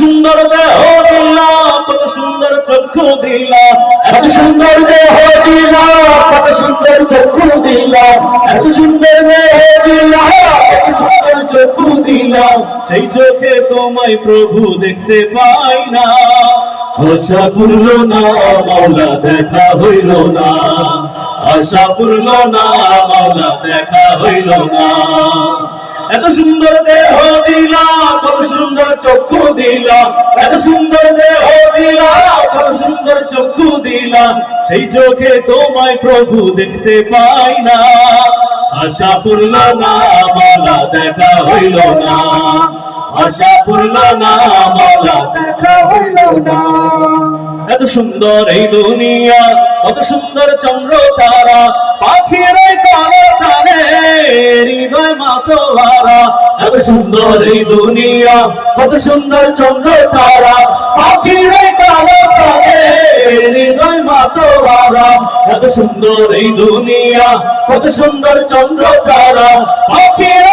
সুন্দর দেহ দিলা কত সুন্দর চক্ষু দিলা। এত সুন্দর দেহ দিলা কত সুন্দর চক্ষু দিলা। এত সুন্দর দেহ দিলা এত সুন্দর চক্ষু দিলা। সেই চোখে তোমায় প্রভু দেখতে পাই না। আশা পুরল না মাওলা দেখা হইল না। আশা পুরল না মাওলা দেখা হইল না। এত সুন্দর দেহ কত সুন্দর চক্ষু দিলা এত সুন্দর দেহ দিলা কত সুন্দর চক্ষু দিলা সেই চোখে তোমায় প্রভু দেখতে পাই না। আশা পুরল না মাওলা দেখা হইল না। আশা পুরল না মাওলা দেখা হইল না। এত সুন্দর এই দুনিয়া, কত সুন্দর চন্দ্র তারা, পাখির কালো তারে, হৃদয় মাতোয়ারা এত সুন্দর এই দুনিয়া, কত সুন্দর চন্দ্র তারা পাখির কালো তারে হৃদয় মাতোয়ারা এত সুন্দর এই দুনিয়া, কত সুন্দর চন্দ্র তারা পাখির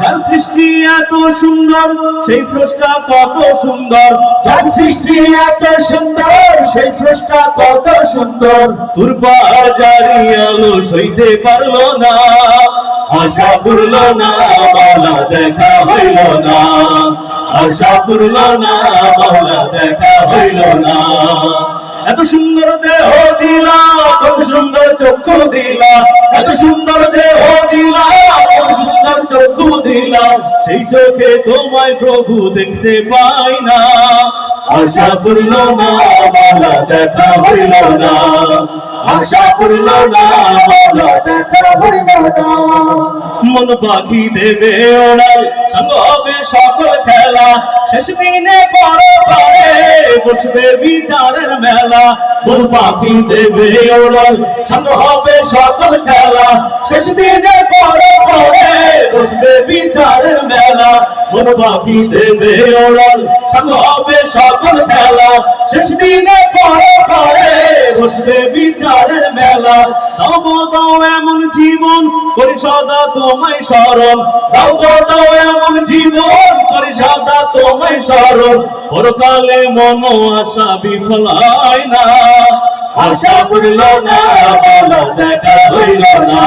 যার সৃষ্টি এত সুন্দর সেই স্রষ্টা কত সুন্দর। যার সৃষ্টি এত সুন্দর সেই স্রষ্টা কত সুন্দর। পাহাড় জারি আলো সইতে পারল না আশা পুরল না মাওলা দেখা হইল না। আশা পুরল না মাওলা দেখা হইল না। এত সুন্দর দেহ দিলা, কত সুন্দর চক্ষু দিলা, এত সুন্দর দেহ দিলা, কত সুন্দর চক্ষু দিলা। সেই চোখে তোমায় প্রভু দেখতে পাই না আশা পুরল না মাওলা দেখা হইল না। আশা পুরল না মাওলা দেখা হইল না। মন পাখি দেবে ওড়াল সঙ্গ হবে সকল খেলা। শেষ দিনে পরে বসবে বিচারের মেলা। ফুল পাখি দেবে ওড়াল সঙ্গ হবে সকল খেলা। শেষ দিনে পরে পরে বসবে বিচারের মেলা। ফুল পাখি দেবে ওড়াল সঙ্গ হবে সকল খেলা। শেষ দিনে পরে পরে বসবে বিচারের মেলা। গো, দাও এমন জীবন, করি সদা তোমায় স্মরণ। দাও এমন তোমায় স্মরণ, পরকালে মন আশা বিফল হয় না। আশা পুরল না বলা দেখা হইল না।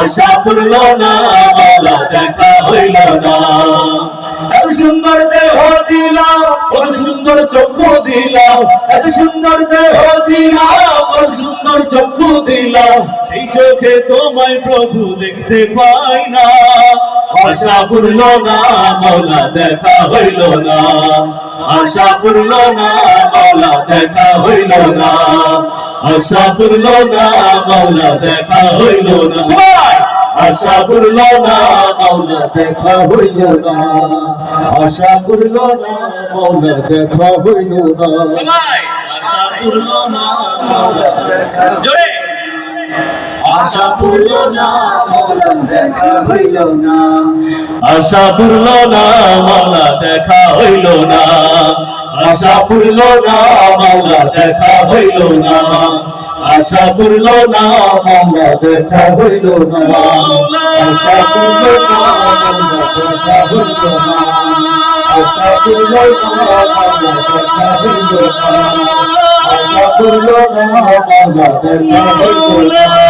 আশা পুরল না বলা দেখা হইল না। এত সুন্দর দেহ দিলাম, কত সুন্দর চক্ষু দিলাম, এত সুন্দর দেহ দিলাম, কত সুন্দর চক্ষু দিলাম। সেই চোখে তোমায় প্রভু দেখতে পাই না। আশা পুরল না মৌলা দেখা হইল না। আশা পুরল না মৌলা দেখা হইল না। আশা পুরল না মৌলা দেখা হইল না! আশা পুরল না মৌলা দেখা হইল না। আশা পুরল না মৌলা দেখা হইল না! আশা পূর্ণ না মৌলা দেখা জোরে! আশা পুরল না মৌলা দেখা হইল না। আশা পূর্ণ না মালা দেখা হইল না। আশা পুরল না মাওলা দেখা হইল না। আশা পুরল না মাওলা দেখা হইল না। আশা পুরল না মাওলা দেখা হইল না। আশা পুরল না মাওলা দেখা হইল না।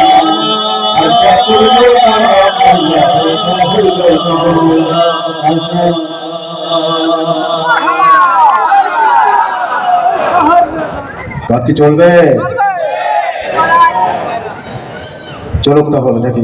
কার কি চলবে? চলুক তাহলে নাকি?